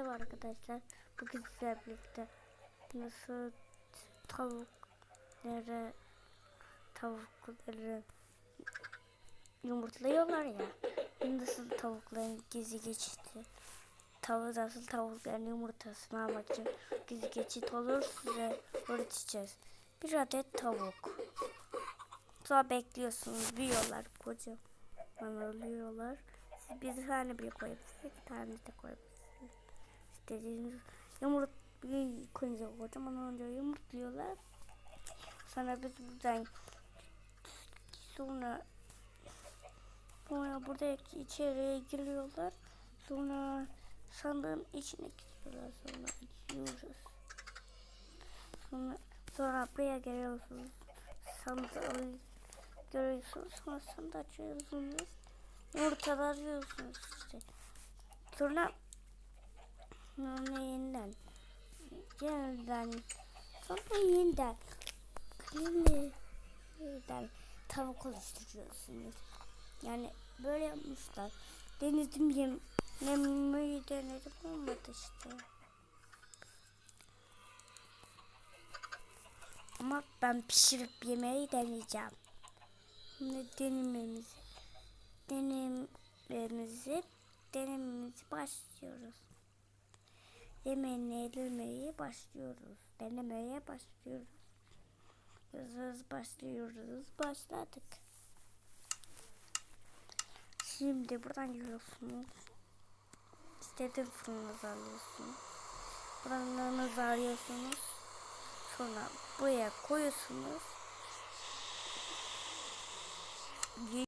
Merhaba arkadaşlar. Bugün sizlerle birlikte nasıl tavukları tavukları yumurtluyorlar ya. Nasıl tavukların gizli geçiti tavuk nasıl tavukların yumurtasını almak için gizli geçit olur size öğreteceğiz. Bir adet tavuk. Sonra bekliyorsunuz. Büyüyorlar. Kocaman oluyorlar. Siz bir tane bile koyabilirsiniz. iki tane de koyabilirsiniz. İstediğiniz yumurt bir koyunca kocaman olunca yumurtluyorlar. Sonra biz buradan sonra sonra burada içeriye giriyorlar. Sonra sandığın içine giriyorlar. Sonra açıyoruz. Sonra, sonra buraya geliyorsunuz. Sandığı görüyorsunuz. Sonra sandığı açıyorsunuz. Yumurtalar yiyorsunuz işte. Sonra sonra yeniden yeniden sonra yeniden yeniden tavuk oluşturuyorsunuz. Yani böyle yapmışlar. Denedim yem yemeği denedim olmadı işte. Ama ben pişirip yemeği deneyeceğim. Şimdi denememizi denememizi denememizi başlıyoruz. Yemeğini denemeye başlıyoruz. Denemeye başlıyoruz. Hızlı başlıyoruz. Başladık. Şimdi buradan giriyorsunuz. İstediğiniz fırınınızı alıyorsunuz. Fırınlarınızı arıyorsunuz. Sonra buraya koyuyorsunuz.